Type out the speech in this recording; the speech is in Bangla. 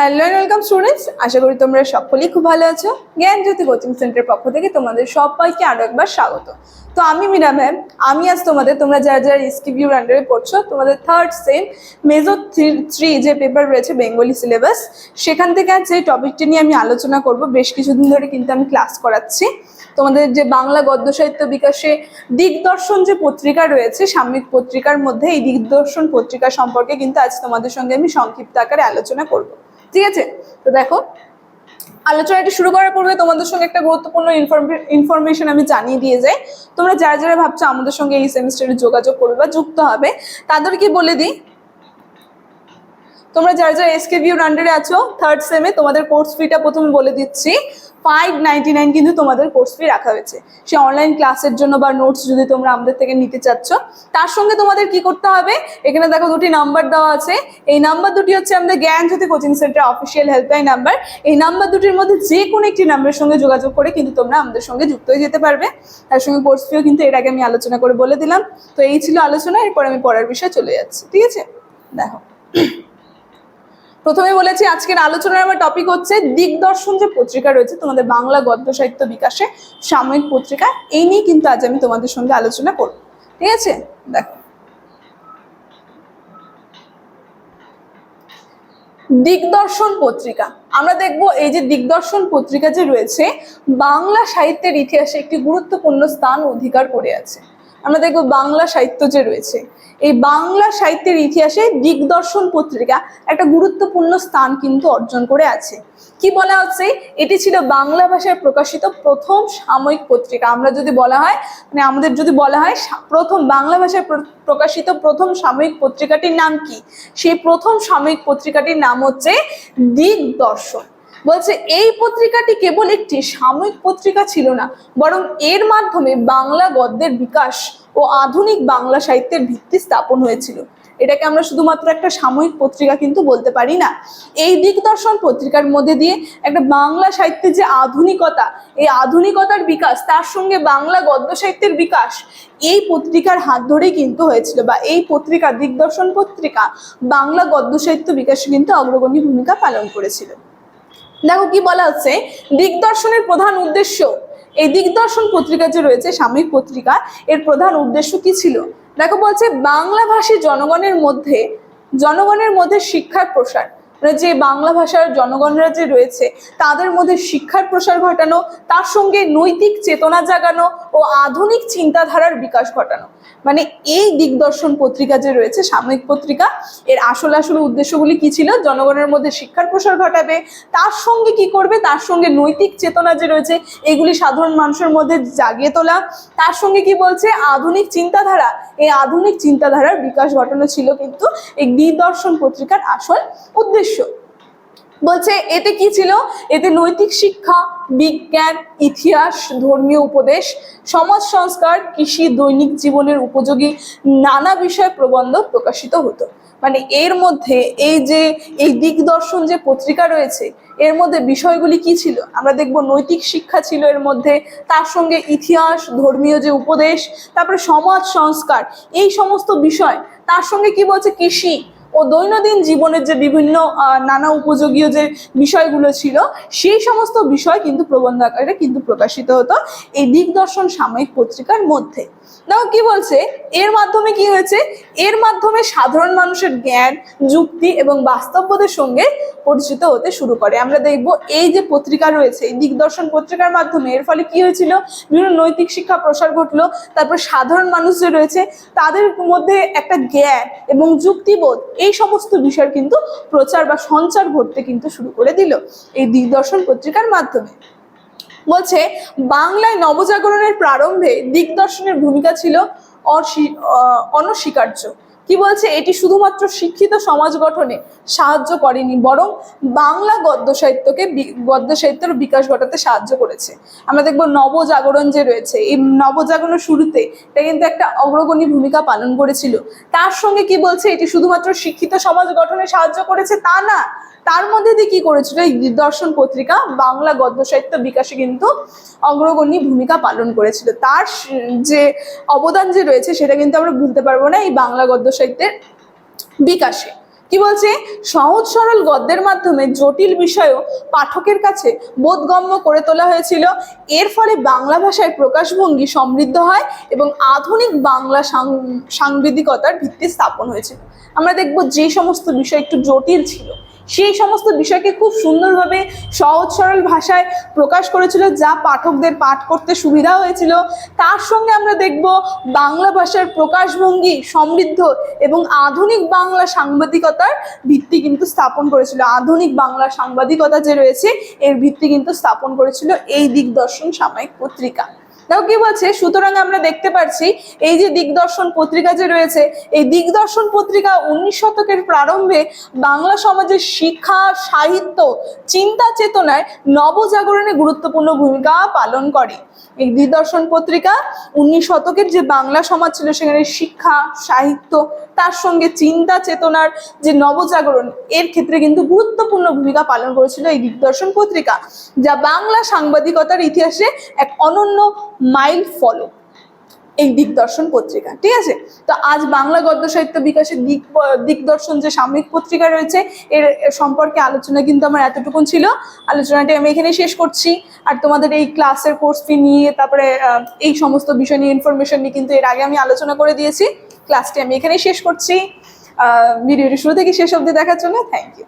হ্যালো অ্যান্ড ওয়েলকাম স্টুডেন্টস আশা করি তোমরা সকলেই খুব ভালো আছো। জ্ঞান জ্যোতি কোচিং সেন্টারের পক্ষ থেকে তোমাদের সবাইকে আরও একবার স্বাগত। তো আমি মীরা ম্যাম আমি আজ তোমাদের, তোমরা যারা যারা এসকিভিউর আন্ডারে পড়ছো, তোমাদের থার্ড সেম মেজো থ্রি যে পেপার রয়েছে বেঙ্গলি সিলেবাস সেখান থেকে আজ যে টপিকটি নিয়ে আমি আলোচনা করব। বেশ কিছুদিন ধরে কিন্তু আমি ক্লাস করাচ্ছি। তোমাদের যে বাংলা গদ্য সাহিত্য বিকাশে দিগদর্শন যে পত্রিকা রয়েছে, সাময়িক পত্রিকার মধ্যে এই দিগদর্শন পত্রিকা সম্পর্কে কিন্তু আজ তোমাদের সঙ্গে আমি সংক্ষিপ্ত আকারে আলোচনা করব। ঠিক আছে? তো দেখো, আলোচনাটি শুরু করার পূর্বে তোমাদের সঙ্গে একটা গুরুত্বপূর্ণ ইনফরমেশন আমি জানিয়ে দিয়ে যাই। তোমরা যারা যারা ভাবছ আমাদের সঙ্গে এই সেমিস্টারে যোগাযোগ করবে বা যুক্ত হবে, তাদেরকে বলে দিই তোমরা যারা যারা এসকে ভিউর আন্ডারে আছো থার্ড সেমে তোমাদের কোর্স ফিটা প্রথমে বলে দিচ্ছি। ফাইভ নাইনটি নাইন কিন্তু তোমাদের কোর্স ফি রাখা হয়েছে। সে অনলাইন ক্লাসের জন্য বা নোটস যদি তোমরা আমাদের থেকে নিতে চাচ্ছ, তার সঙ্গে তোমাদের কি করতে হবে? এখানে দেখো দুটি নাম্বার দেওয়া আছে। এই নাম্বার দুটি হচ্ছে আমাদের Gyan Jyoti coaching centre official helpline number এই নাম্বার দুটির মধ্যে যে কোনো একটি নাম্বারের সঙ্গে যোগাযোগ করে কিন্তু তোমরা আমাদের সঙ্গে যুক্ত হয়ে যেতে পারবে। তার সঙ্গে কোর্স ফিও কিন্তু এর আগে আমি আলোচনা করে বলে দিলাম। তো এই ছিল আলোচনা, এরপর আমি পড়ার বিষয়ে চলে যাচ্ছি। ঠিক আছে? দেখো। প্রথমে বলেছি, আজকের আলোচনার আমার টপিক হচ্ছে দিগদর্শন যে পত্রিকা রয়েছে, তোমাদের বাংলা গদ্য সাহিত্য বিকাশে সাময়িক পত্রিকা। এই নিয়ে কিন্তু আজ আমি তোমাদের সঙ্গে আলোচনা করব। ঠিক আছে? দেখো। দিগদর্শন পত্রিকা। আমরা দেখব এই যে দিগদর্শন পত্রিকা যে রয়েছে, বাংলা সাহিত্যের ইতিহাসে একটি গুরুত্বপূর্ণ স্থান অধিকার করে আছে। আমরা দেখব বাংলা সাহিত্য যে রয়েছে। এই বাংলা সাহিত্যের ইতিহাসে দিগদর্শন পত্রিকা একটা গুরুত্বপূর্ণ স্থান কিন্তু অর্জন করে আছে। কি বলা হচ্ছে? এটি ছিল বাংলা ভাষায় প্রকাশিত প্রথম সাময়িক পত্রিকা। আমরা যদি বলা হয় মানে আমাদের যদি বলা হয় প্রথম বাংলা ভাষায় প্রকাশিত প্রথম সাময়িক পত্রিকাটির নাম কি? সেই প্রথম সাময়িক পত্রিকাটির নাম হচ্ছে দিগদর্শন। বলছে, এই পত্রিকাটি কেবল একটি সাময়িক পত্রিকা ছিল না, বরং এর মাধ্যমে বাংলা গদ্যের বিকাশ ও আধুনিক বাংলা সাহিত্যের ভিত্তি স্থাপন হয়েছিল। এটাকে আমরা শুধুমাত্র একটা সাময়িক পত্রিকা কিন্তু বলতে পারি না। এই দিগদর্শন পত্রিকার মধ্যে দিয়ে একটা বাংলা সাহিত্যের যে আধুনিকতা, এই আধুনিকতার বিকাশ, তার সঙ্গে বাংলা গদ্য সাহিত্যের বিকাশ, এই পত্রিকার হাত ধরেই কিন্তু হয়েছিল বা এই পত্রিকা, দিগদর্শন পত্রিকা বাংলা গদ্য সাহিত্য বিকাশে কিন্তু অগ্রগণী ভূমিকা পালন করেছিল। দেখো কি বলা হচ্ছে? দিগদর্শনের প্রধান উদ্দেশ্য। এই দিগদর্শন পত্রিকা যে রয়েছে, সাময়িক পত্রিকা, এর প্রধান উদ্দেশ্য কি ছিল? দেখো বলছে বাংলাভাষী জনগণের মধ্যে জনগণের মধ্যে শিক্ষার প্রসার। মানে যে বাংলা ভাষার জনগণরা যে রয়েছে, তাদের মধ্যে শিক্ষার প্রসার ঘটানো, তার সঙ্গে নৈতিক চেতনা জাগানো ও আধুনিক চিন্তাধারার বিকাশ ঘটানো। মানে এই দিগদর্শন পত্রিকা যে রয়েছে, সাময়িক পত্রিকা, এর আসল আসল উদ্দেশ্যগুলি কি ছিল? জনগণের মধ্যে শিক্ষার প্রসার ঘটাবে, তার সঙ্গে কি করবে? তার সঙ্গে নৈতিক চেতনা যে রয়েছে, এগুলি সাধারণ মানুষের মধ্যে জাগিয়ে তোলা। তার সঙ্গে কি বলছে? আধুনিক চিন্তাধারা, এই আধুনিক চিন্তাধারার বিকাশ ঘটানো ছিল কিন্তু এই দিগদর্শন পত্রিকার আসল উদ্দেশ্য। বলছে, এতে কি ছিল? এতে নৈতিক শিক্ষা, বিজ্ঞান, ইতিহাস, ধর্মীয় উপদেশ, সমাজ সংস্কার, কৃষি, দৈনিক জীবনের উপযোগী নানা বিষয় প্রবন্ধ প্রকাশিত হতো। মানে এর মধ্যে এই যে, এই দিগদর্শন যে পত্রিকা রয়েছে, এর মধ্যে বিষয়গুলি কি ছিল? আমরা দেখব নৈতিক শিক্ষা ছিল এর মধ্যে, তার সঙ্গে ইতিহাস, ধর্মীয় যে উপদেশ, তারপরে সমাজ সংস্কার, এই সমস্ত বিষয়। তার সঙ্গে কি বলছে? কৃষি। ও দৈনন্দিন জীবনের যে বিভিন্ন নানা উপযোগীয় যে বিষয়গুলো ছিল, সেই সমস্ত বিষয় কিন্তু প্রবন্ধ আকারে কিন্তু প্রকাশিত হতো এই দিগদর্শন সাময়িক পত্রিকার মধ্যে। দেখো কি বলছে? এর মাধ্যমে কি হয়েছে? এর মাধ্যমে সাধারণ মানুষের জ্ঞান, যুক্তি এবং বাস্তববোধের সঙ্গে পরিচিত হতে শুরু করে। আমরা দেখব এই যে পত্রিকা রয়েছে, এই দিগদর্শন পত্রিকার মাধ্যমে এর ফলে কি হয়েছিল? বিভিন্ন নৈতিক শিক্ষা প্রসার ঘটলো, তারপর সাধারণ মানুষ যে রয়েছে, তাদের মধ্যে একটা জ্ঞান এবং যুক্তিবোধ এই সমস্ত বিষয়ের কিন্তু প্রচার বা সঞ্চার ঘটতে কিন্তু শুরু করে দিল এই দিগদর্শন পত্রিকার মাধ্যমে। বলছে, বাংলায় নবজাগরণের প্রারম্ভে দিগদর্শনের ভূমিকা ছিল অনস্বীকার্য। কি বলছে? এটি শুধুমাত্র শিক্ষিত সমাজ গঠনে সাহায্য করেনি, বরং বাংলা গদ্য সাহিত্যকে গদ্য সাহিত্যের বিকাশ ঘটাতে সাহায্য করেছে। আমরা দেখব নবজাগরণ যে রয়েছে, এই নবজাগরণের শুরুতে এটা কিন্তু একটা অগ্রগণী ভূমিকা পালন করেছিল। তার সঙ্গে কি বলছে? এটি শুধুমাত্র শিক্ষিত সমাজ গঠনে সাহায্য করেছে তা না, তার মধ্যে দিয়ে কি করেছিল? এই দর্শন পত্রিকা বাংলা গদ্য সাহিত্য বিকাশে কিন্তু অগ্রগণী ভূমিকা পালন করেছিল। তার যে অবদান যে রয়েছে সেটা কিন্তু আমরা ভুলতে পারব না। এই বাংলা গদ্য সাহিত্যের বিকাশে। কি বলছে? সহজ সরল গদ্যের মাধ্যমে জটিল বিষয়ও পাঠকের কাছে বোধগম্য করে তোলা হয়েছিল। এর ফলে বাংলা ভাষায় প্রকাশভঙ্গি সমৃদ্ধ হয় এবং আধুনিক বাংলা সাংবিধিকতার ভিত্তি স্থাপন হয়েছিল আমরা দেখব যে সমস্ত বিষয় একটু জটিল ছিল। সেই সমস্ত বিষয়কে খুব সুন্দরভাবে সহজ সরল ভাষায় প্রকাশ করেছিল, যা পাঠকদের পাঠ করতে সুবিধা হয়েছিল। তার সঙ্গে আমরা দেখব বাংলা ভাষার প্রকাশভঙ্গি সমৃদ্ধ এবং আধুনিক বাংলা সাংবাদিকতার ভিত্তি কিন্তু স্থাপন করেছিল। আধুনিক বাংলা সাংবাদিকতা যে রয়েছে, এর ভিত্তি কিন্তু স্থাপন করেছিল এই দিগদর্শন সাময়িক পত্রিকা। দেখো কি বলছে? সুতরাং আমরা দেখতে পাচ্ছি এই যে দিগদর্শন পত্রিকা যে রয়েছে, এই দিগদর্শন পত্রিকা উনিশ শতকের প্রারম্ভে বাংলা সমাজের শিক্ষা, সাহিত্য, চিন্তা চেতনায় নবজাগরণে গুরুত্বপূর্ণ ভূমিকা পালন করে। এই দিগদর্শন পত্রিকা উনিশ শতকের যে বাংলা সমাজ ছিল, সেখানে শিক্ষা, সাহিত্য, তার সঙ্গে চিন্তা চেতনার যে নবজাগরণ, এর ক্ষেত্রে কিন্তু গুরুত্বপূর্ণ ভূমিকা পালন করেছিল এই দিগদর্শন পত্রিকা, যা বাংলা সাংবাদিকতার ইতিহাসে এক অনন্য মাইল ফলো, এই দিকদর্শন পত্রিকা, ঠিক আছে? তো আজ বাংলা গদ্য সাহিত্য বিকাশের দিক দিকদর্শন যে সাময়িক পত্রিকা রয়েছে, এর সম্পর্কে আলোচনা কিন্তু আমার এতটুকুন ছিল। আলোচনাটি আমি এখানে শেষ করছি। আর তোমাদের এই ক্লাসের কোর্স ফি নিয়ে, তারপরে এই সমস্ত বিষয় নিয়ে ইনফরমেশন নিয়ে কিন্তু এর আগে আমি আলোচনা করে দিয়েছি। ক্লাসটি আমি এখানেই শেষ করছি। ভিডিওটি শুরু থেকে শেষ অবধি দেখার জন্য থ্যাংক ইউ